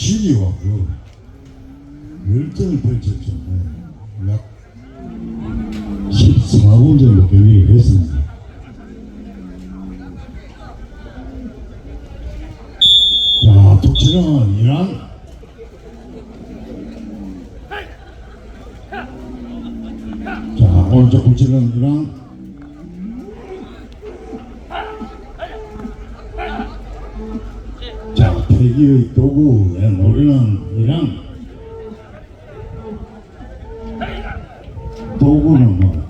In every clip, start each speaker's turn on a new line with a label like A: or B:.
A: 그 열정을. 네. 약 14분 정도 경기를 했습니다. 자, 독치는 이란 자, 오른쪽 독치는 이란 자, 폐기의 도구에 노리는 이란 도구는 뭐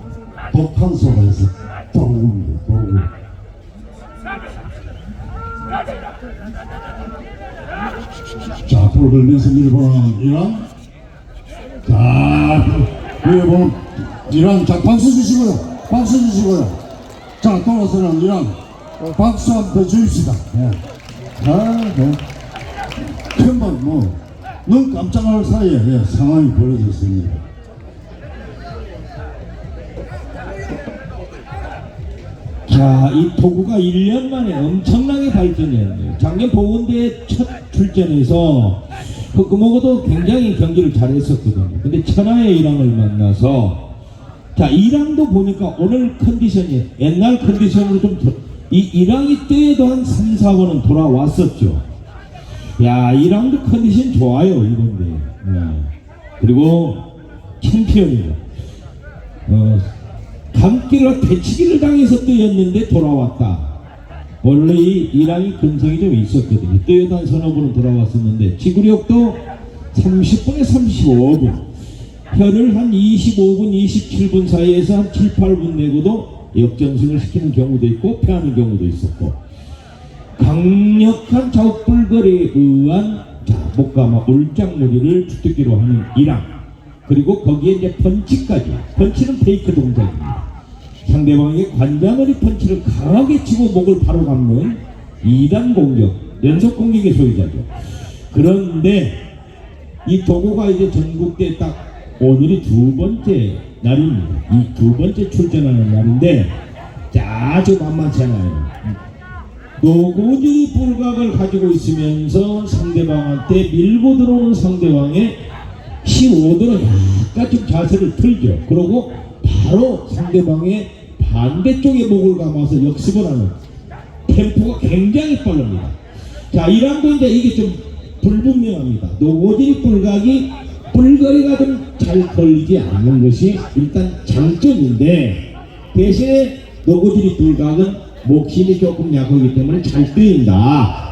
A: 독탄소가 있어 도구입니다, 도구. 자, 불을 걸면서 밀어보는 이란 자, 밀어보는 이란 자, 박수 주시고요, 박수 주시고요. 자, 돌아서는 이란 박수 한번 주십시다. 예. 아, 네. 금방 뭐, 눈 깜짝할 사이에 예, 상황이 벌어졌습니다.
B: 자, 이 도구가 1년 만에 엄청나게 발전했네요. 작년 보건대 첫 출전에서 흑금호도 굉장히 경기를 잘했었거든요. 근데 천하의 이랑을 만나서 자, 이랑도 보니까 오늘 컨디션이 옛날 컨디션으로 좀 이 이랑이 때에도 한 3, 4번은 돌아왔었죠. 야, 이랑도 컨디션 좋아요, 이번에. 네. 그리고 챔피언이다. 어, 감기로 대치기를 당해서 뛰었는데 돌아왔다. 원래 이 이란이 근성이 좀 있었거든요. 서너 번은 돌아왔었는데 지구력도 30분에 35분. 혀를 한 25분, 27분 사이에서 한 7, 8분 내고도 역전승을 시키는 경우도 있고 패하는 경우도 있었고 강력한 좌불거리에 의한 자, 목감아 울장무리를 주특기로 하는 이란. 그리고 거기에 이제 펀치까지. 펀치는 페이크 동작입니다. 상대방에게 관자놀이 펀치를 강하게 치고 목을 바로 감는 2단 공격 연속 공격의 소유자죠. 그런데 이 도구가 이제 전국대 딱 오늘이 두 번째 날입니다. 이 두 번째 출전하는 날인데 자, 아주 만만치 않아요 노고지 불각을 가지고 있으면서 상대방한테 밀고 들어오는 상대방의 15도는 약간 좀 자세를 틀죠. 그러고 바로 상대방의 반대쪽에 목을 감아서 역습을 하는 템포가 굉장히 빠릅니다. 자, 이란도 이제 이게 좀 불분명합니다. 노고지 불각이 불거리가 좀 잘 걸리지 않는 것이 일단 장점인데 대신에 노고지 불각은 목 힘이 조금 약하기 때문에 잘 뜨인다.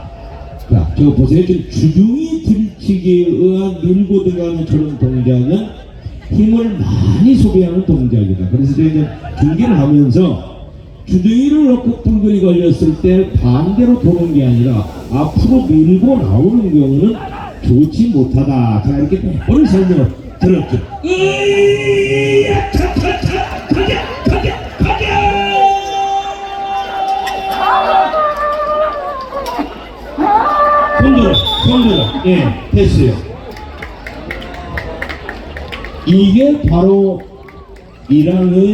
B: 자, 저거 보세요. 지금 주둥이 들치기에 의한 밀고 들어가는 저런 동작은 힘을 많이 소비하는 동작이다. 그래서 저희가 중계를 하면서 주둥이를 놓고 뿔근이 걸렸을 때 반대로 도는 게 아니라 앞으로 밀고 나오는 경우는 좋지 못하다. 자, 이렇게 오늘 설명을 들었죠. 으이 예, 됐어요. 이게 바로 이란의